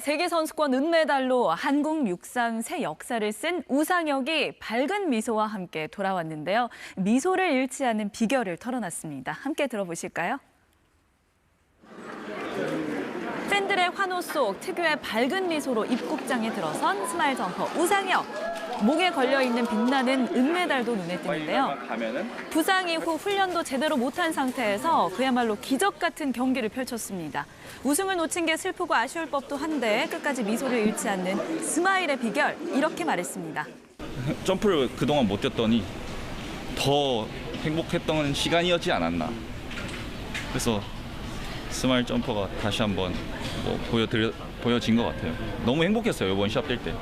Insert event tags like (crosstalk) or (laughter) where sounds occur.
세계선수권 은메달로 한국 육상 새 역사를 쓴 우상혁이 밝은 미소와 함께 돌아왔는데요. 미소를 잃지 않는 비결을 털어놨습니다. 함께 들어보실까요? 팬들의 환호 속 특유의 밝은 미소로 입국장에 들어선 스마일 점퍼 우상혁. 목에 걸려있는 빛나는 은메달도 눈에 띄는데요. 가면은 부상 이후 훈련도 제대로 못한 상태에서 그야말로 기적 같은 경기를 펼쳤습니다. 우승을 놓친 게 슬프고 아쉬울 법도 한데 끝까지 미소를 잃지 않는 스마일의 비결 이렇게 말했습니다. (laughs) 점프를 그동안 못 뛰었더니 더 행복했던 시간이었지 않았나. 그래서 스마일 점퍼가 다시 한번 뭐 보여드려, 보여진 것 같아요. 너무 행복했어요, 이번 시합 뛸 때.